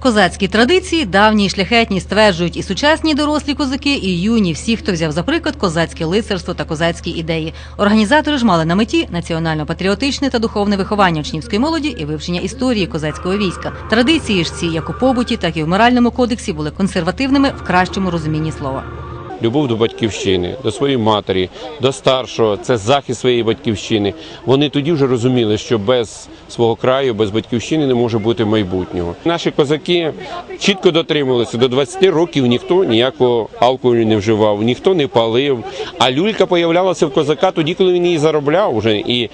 Козацькі традиції давні і шляхетні стверджують і сучасні дорослі козаки, і юні, всі, хто взяв за приклад козацьке лицарство та козацькі ідеї. Організатори ж мали на меті національно-патріотичне та духовне виховання учнівської молоді і вивчення історії козацького війська. Традиції ж ці, як у побуті, так і в моральному кодексі, були консервативними в кращому розумінні слова. Любов до батьківщини, до своєї матері, до старшого, це захист своєї батьківщини. Вони тоді вже розуміли, що без свого краю, без батьківщини не може бути майбутнього. Наші козаки чітко дотримувалися до 20 років. Ніхто ніякого алкоголю не вживав, ніхто не палив. А люлька появлялася в козака тоді, коли він її заробляв вже і е,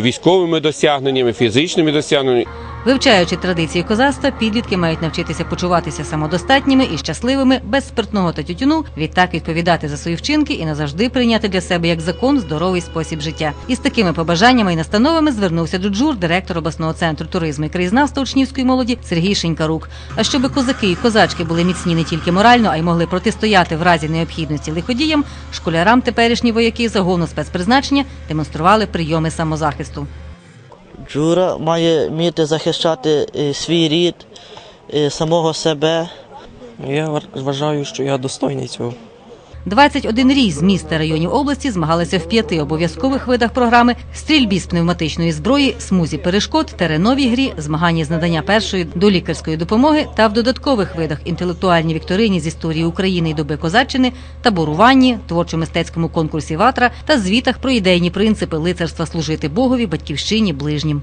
військовими досягненнями, фізичними досягненнями. Вивчаючи традиції козацтва, підлітки мають навчитися почуватися самодостатніми і щасливими, без спиртного та тютюну, відтак відповідати за свої вчинки і назавжди прийняти для себе як закон здоровий спосіб життя. І з такими побажаннями і настановами звернувся до Джур, директор обласного центру туризму і краєзнавства учнівської молоді Сергій Шенькарук. А щоби козаки і козачки були міцні не тільки морально, а й могли протистояти в разі необхідності лиходіям, школярам теперішні вояки загону спецпризначення демонстрували прийоми самозахисту. Джура має вміти захищати е, свій рід, е, самого себе. Я вважаю, що я достойний цього. 21 рій з міст районів області змагалися в п'яти обов'язкових видах програми стрільбі з пневматичної зброї, смузі перешкод, тереновій грі, змагання з надання першої до лікарської допомоги та в додаткових видах інтелектуальній вікторині з історії України і доби козаччини, таборуванні, творчо-мистецькому конкурсі ватра та звітах про ідейні принципи лицарства служити Богові, батьківщині, ближнім.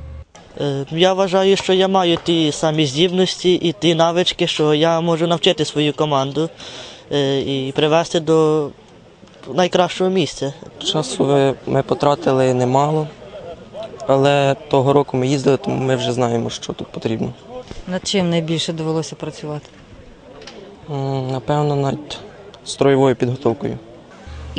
Е, Я вважаю, що я маю ті самі здібності і ті навички, що я можу навчити свою команду і привести до найкращого місця. Часу ми потратили немало, але того року ми їздили, тому ми вже знаємо, що тут потрібно. Над чим найбільше довелося працювати? Напевно, над строєвою підготовкою.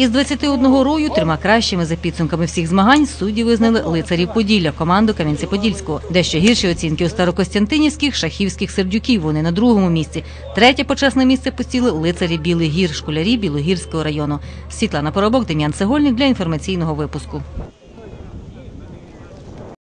Із 21 рою трьома кращими за підсумками всіх змагань судді визнали лицарів Поділля, команду Кам'янці-Подільського. Дещо гірші оцінки у старокостянтинівських, шахівських сердюків. Вони на другому місці. Третє почесне місце посіли лицарі Білий Гір, школярі Білогірського району. Світлана Поробок, Дем'ян Цегольник для інформаційного випуску.